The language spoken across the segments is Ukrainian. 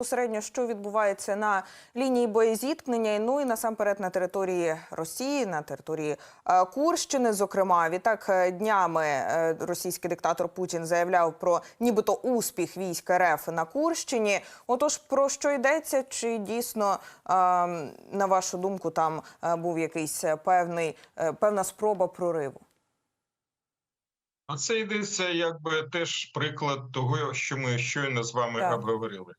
Посередньо, що відбувається на лінії боєзіткнення, ну і насамперед на території Росії, на території е, Курщини. Зокрема, відтак е, днями е, російський диктатор Путін заявляв про нібито успіх військ РФ на Курщині. Отож, про що йдеться? Чи дійсно, на вашу думку, там був якийсь певний певна спроба прориву? А це йдеться якби теж приклад того, що ми щойно з вами Так. обговорили.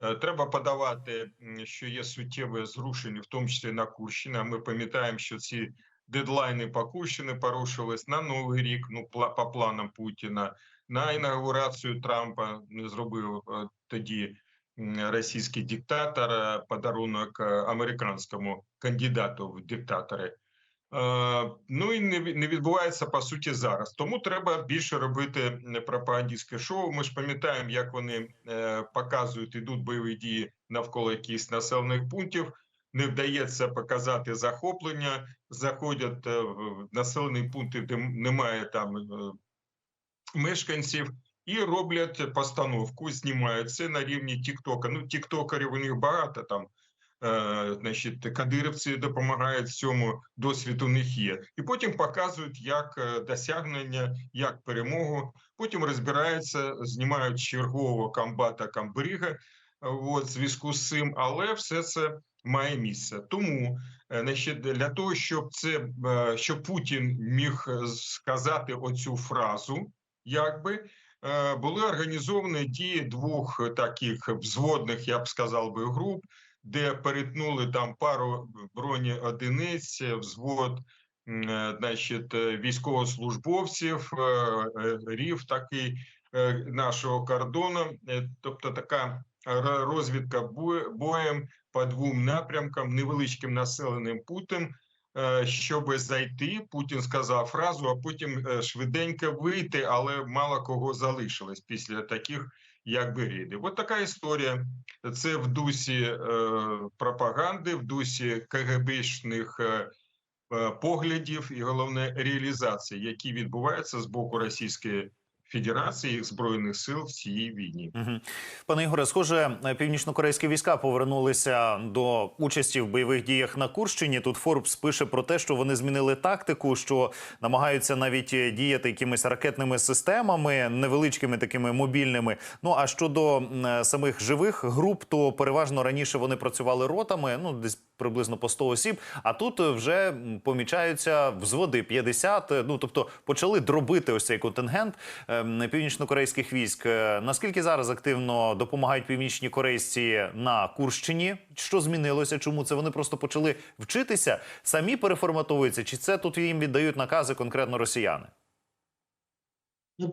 Е, Треба подавати, що є суттєве зрушення, в тому числі на Курщині. Ми пам'ятаємо, що ці дедлайни по Курщині порушились на Новий рік, ну по планам Путіна, на інаугурацію Трампа не зробив е, тоді російський диктатор е, подарунок американському кандидату в диктатори. Е, Ну і не відбувається по суті зараз. Тому треба більше робити пропагандистське шоу. Ми ж пам'ятаємо, як вони е, показують, ідуть бойові дії навколо якихось населених пунктів. Не вдається показати захоплення, заходять е, в населені пункти, де немає там мешканців, і роблять постановку, знімають це на рівні Тіктока. Ну, тіктокерів у них багато там. Е, значить, кадирівці допомагають в цьому, досвід у них є. І потім показують, як е, досягнення, як перемогу. Потім розбираються, знімають чергового комбата Камбріга е, от, зв'язку з цим, але все це має місце. Тому е, значить, для того, щоб це щоб Путін міг сказати оцю фразу, якби. Е, Були організовані дії двох таких взводних, я б сказав би, груп, де перетнули там пару бронеодиниць, взвод е, значить, військовослужбовців, е, рів такий нашого кордону, тобто така розвідка боєм по двом напрямкам, невеличким населеним путем. Е, Щоб зайти, Путін сказав фразу, а потім е, швиденько вийти, але мало кого залишилось після таких якби рейдів. От така історія. Це в дусі е, пропаганди, в дусі КГБшних поглядів і головне реалізації, які відбуваються з боку Російської Федерації збройних сил в цій війні. Пане Ігоре, схоже, північно-корейські війська повернулися до участі в бойових діях на Курщині. Тут Форбс пише про те, що вони змінили тактику, що намагаються навіть діяти якимись ракетними системами, невеличкими такими мобільними. Ну а щодо самих живих груп, то переважно раніше вони працювали ротами, ну десь приблизно по 100 осіб. А тут вже помічаються взводи 50, е, Ну тобто почали дробити ось цей контингент ем, північно-корейських військ. Е, Наскільки зараз активно допомагають північні корейці на Курщині? Що змінилося? Чому це вони просто почали вчитися? Самі переформатовуються? Чи це тут їм віддають накази конкретно росіяни? Ну,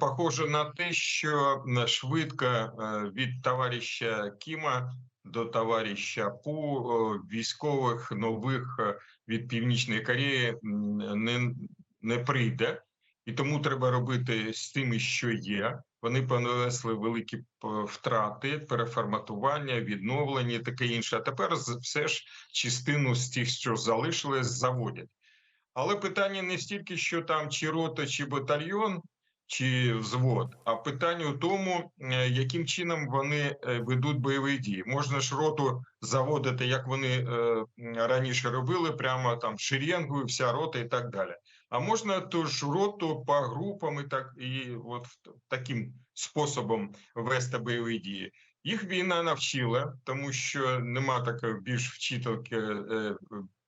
похоже на те, що е, швидко е, від товариша Кіма до товариша Пу е, військових нових е, від Північної Кореї не, не прийде, і тому треба робити з тими, що є. Вони понесли великі втрати, переформатування, відновлення, таке інше. А тепер все ж частину з тих, що залишились, заводять. Але питання не стільки, що там чи рота, чи батальйон, чи взвод, а питання у тому, е, яким чином вони е, ведуть бойові дії. Можна ж роту заводити, як вони е, раніше робили, прямо там шеренгою, вся рота і так далі. А можна ту ж роту по групам і так і от таким способом вести бойові дії. Їх війна навчила, тому що нема такої більш вчительки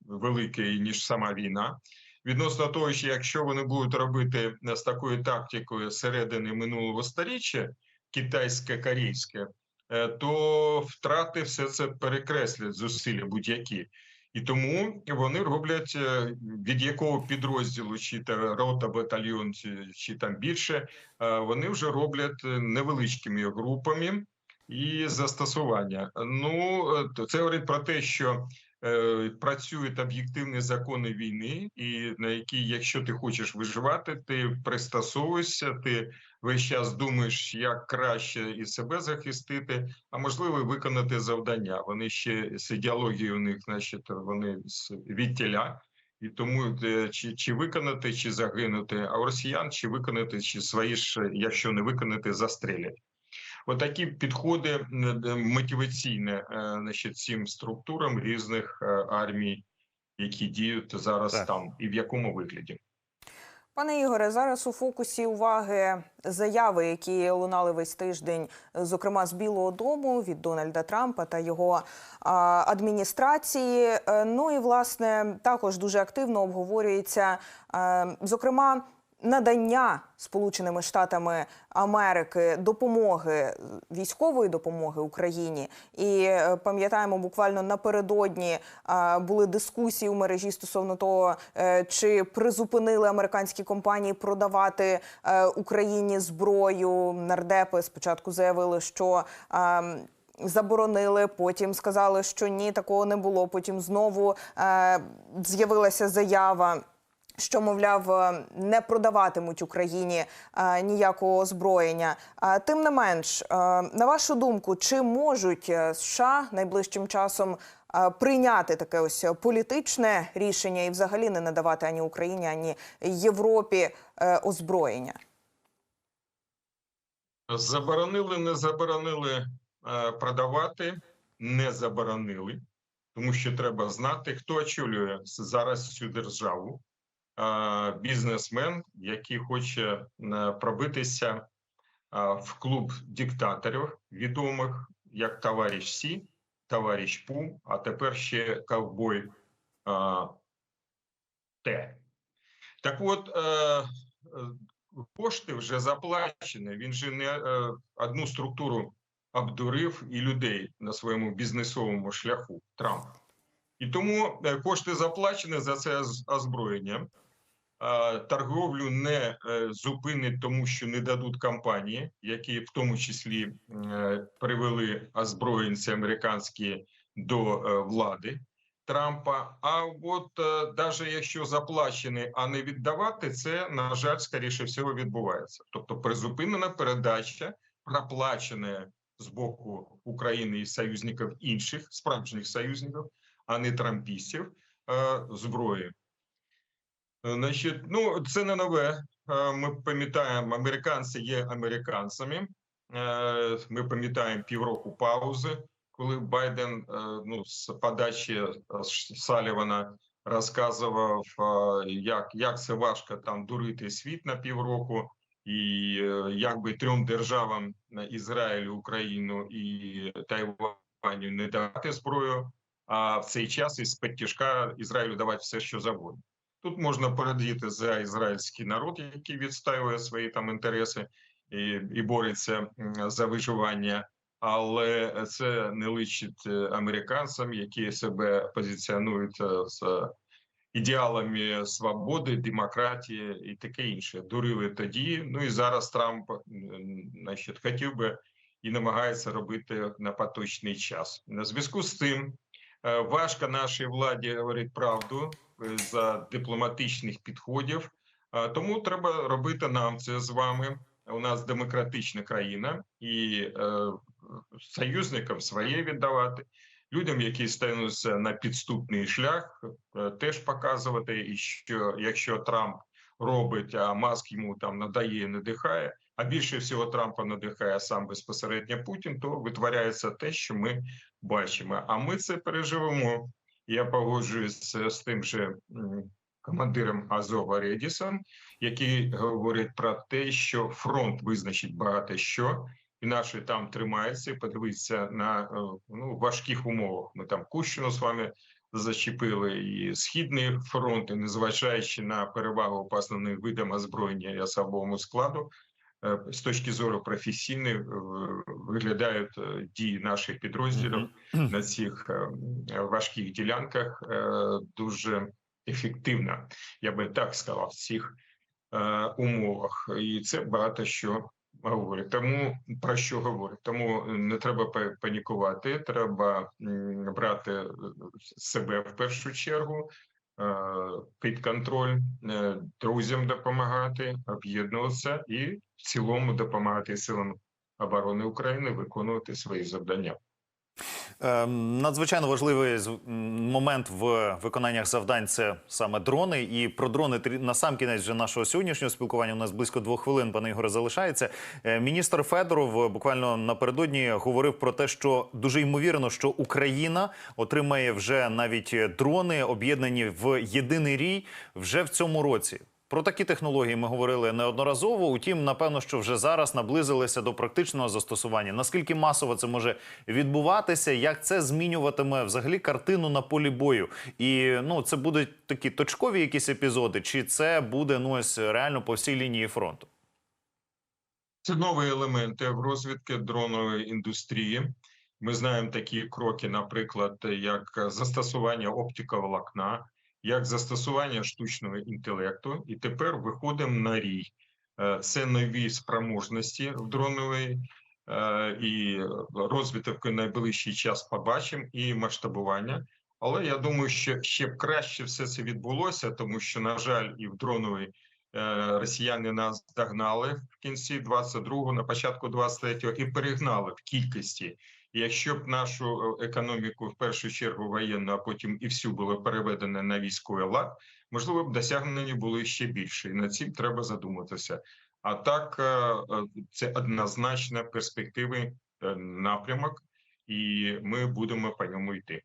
великої ніж сама війна. Відносно того, що якщо вони будуть робити з такою тактикою середини минулого сторіччя, китайське-корейське, е, то втрати все це перекреслять зусилля будь-які. І тому вони роблять е, від якого підрозділу, чи рота, батальйон, чи, чи там більше, е, вони вже роблять е, невеличкими групами і застосування. Ну е, це говорить про те, що е, працюють об'єктивні закони війни, і на які, якщо ти хочеш виживати, ти пристосовуєшся, ти весь час думаєш, як краще і себе захистити, а можливо, виконати завдання. Вони ще з ідеологією у них, значить, вони відтіля. І тому е, чи, чи виконати, чи загинути, а у росіян чи виконати, чи свої ж, якщо не виконати, застрелять. Отакі підходи м, е, мотиваційні е, значить, цим структурам різних е, армій, які діють зараз Так. там, і в якому вигляді. Пане Ігоре, зараз у фокусі уваги заяви, які лунали весь тиждень, зокрема з Білого Дому від Дональда Трампа та його а, адміністрації. Е, Ну і власне також дуже активно обговорюється, е, зокрема. Надання Сполученими Штатами Америки допомоги військової допомоги Україні, і е, пам'ятаємо, буквально напередодні е, були дискусії у мережі стосовно того, е, чи призупинили американські компанії продавати Україні зброю. Нардепи спочатку заявили, що е, Заборонили, потім сказали, що ні, такого не було. Потім знову е, з'явилася заява що мовляв е, не продаватимуть Україні е, ніякого озброєння. Е, Тим не менш, е, на вашу думку, чи можуть США найближчим часом е, прийняти таке ось політичне рішення і взагалі не надавати ані Україні, ані Європі е, озброєння? Заборонили, не заборонили продавати, не заборонили, тому що треба знати, хто очолює зараз цю державу. Е, Бізнесмен, який хоче е, пробитися е, в клуб диктаторів відомих, як товариш Сі, товариш Пу, а тепер ще ковбой Т. Так от, кошти вже заплачені. Він же не одну структуру обдурив і людей на своєму бізнесовому шляху Трамп. І тому кошти заплачені за це оз- озброєння. Торговлю не е, зупинить, тому що не дадуть компанії, які в тому числі е, привели озброєнці американські до е, влади. Трампа. А от навіть якщо заплачені, а не віддавати, це на жаль, скоріше всього відбувається. Тобто призупинена передача, проплачена з боку України і союзників інших справжніх союзників, а не трампістів зброї. Е, Значить, ну це не нове. Е, Ми пам'ятаємо, американці є американцями. Е, Ми пам'ятаємо півроку паузи, коли Байден ну з подачі Салівана розказував, як, як це важко там дурити світ на півроку, і як би трьом державам Ізраїлю, Україну і Тайваню не давати зброю. А в цей час із під тяжка Ізраїлю давати все, що завгодно. Тут можна порадіти за ізраїльський народ, який відстаює свої там інтереси і, і бореться за виживання, але це не личить е, американцям, які себе позиціонують е, з ідеалами свободи, демократії і таке інше. Дурили тоді. Ну і зараз Трамп значить, хотів би і намагається робити на поточний час. На зв'язку з цим е, важко нашій владі говорити правду е, за дипломатичних підходів. Е, Тому треба робити нам це з вами. У нас демократична країна, і е, союзникам своє віддавати, людям, які стануться на підступний шлях, е, теж показувати. І що якщо Трамп робить, а Маск йому там надає, надихає. А більше всього Трампа надихає сам безпосередньо Путін, то витворяється те, що ми бачимо. А ми це переживемо. Я погоджуюся з тим же командиром Азова Редісом, який говорить про те, що фронт визначить багато що, і наші там тримаються. Подивитися на е, ну, важких умовах. Ми там Кущину з вами зачепили і східний фронт, і незважаючи на перевагу по основним видам озброєння і особовому складу. Е, З точки зору професійної е, виглядають е, дії наших підрозділів на цих важких ділянках дуже ефективна, я би так сказав, в цих умовах, і це багато що говорить. Тому про що говорить? Тому не треба па- панікувати, треба брати себе в першу чергу. Е, Під контроль е, друзям допомагати, об'єднуватися і в цілому допомагати силам оборони України виконувати свої завдання. Ем, Надзвичайно важливий момент в виконаннях завдань це саме дрони. І про дрони на сам кінець вже нашого сьогоднішнього спілкування. У нас близько двох хвилин, пане Ігоре, залишається. Е, Міністр Федоров е, буквально напередодні говорив про те, що дуже ймовірно, що Україна отримає вже навіть е, дрони, об'єднані в єдиний рій вже в цьому році. Про такі технології ми говорили неодноразово. Утім, напевно, що вже зараз наблизилися до практичного застосування. Наскільки масово це може відбуватися? Як це змінюватиме взагалі картину на полі бою? І ну це будуть такі точкові якісь епізоди, чи це буде ну ось реально по всій лінії фронту? Це нові елементи в розвідки дронової індустрії. Ми знаємо такі кроки, наприклад, як застосування оптиковолокна, як застосування штучного інтелекту. І тепер виходимо на рій. Е, Це нові спроможності в дроновій е, і розвиток найближчий час побачимо і масштабування. Але я думаю, що ще б краще все це відбулося, тому що, на жаль, і в дроновій е, росіяни нас догнали в кінці 22-го, на початку 23-го і перегнали в кількості. Якщо б нашу е, економіку в першу чергу воєнну, а потім і всю було переведено на військовий лад, можливо б досягнення були ще більше. І над цим треба задуматися. А так, е, е, це однозначно перспективи напрямок, і ми будемо по ньому йти.